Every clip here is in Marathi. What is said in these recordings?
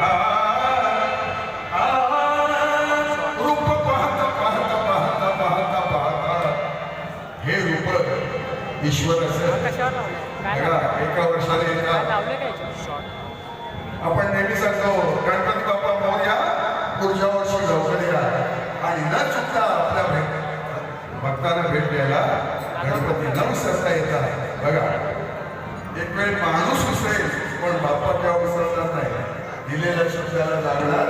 आ, आ, रूप पाहता पाहता पाहता पाहता पाहता हे रूप ईश्वर एका वर्षाला शॉर्ट आपण नेहमी सांगतो गणपती बाप्पा मोर्या पुढच्या वर्षी लवकर या. आणि न चुकता आपल्या भेट भक्तांना भेट द्यायला गणपती न विसरता येतात. बघा एक वेळ माणूस दिलेल्या शब्दाला लागणार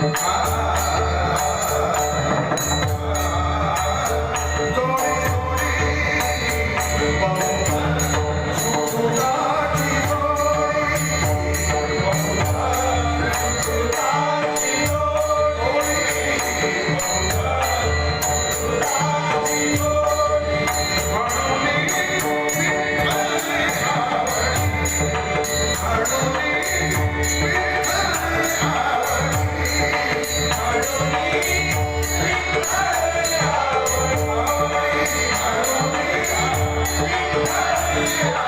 Ah, ah, ah, ah Yeah.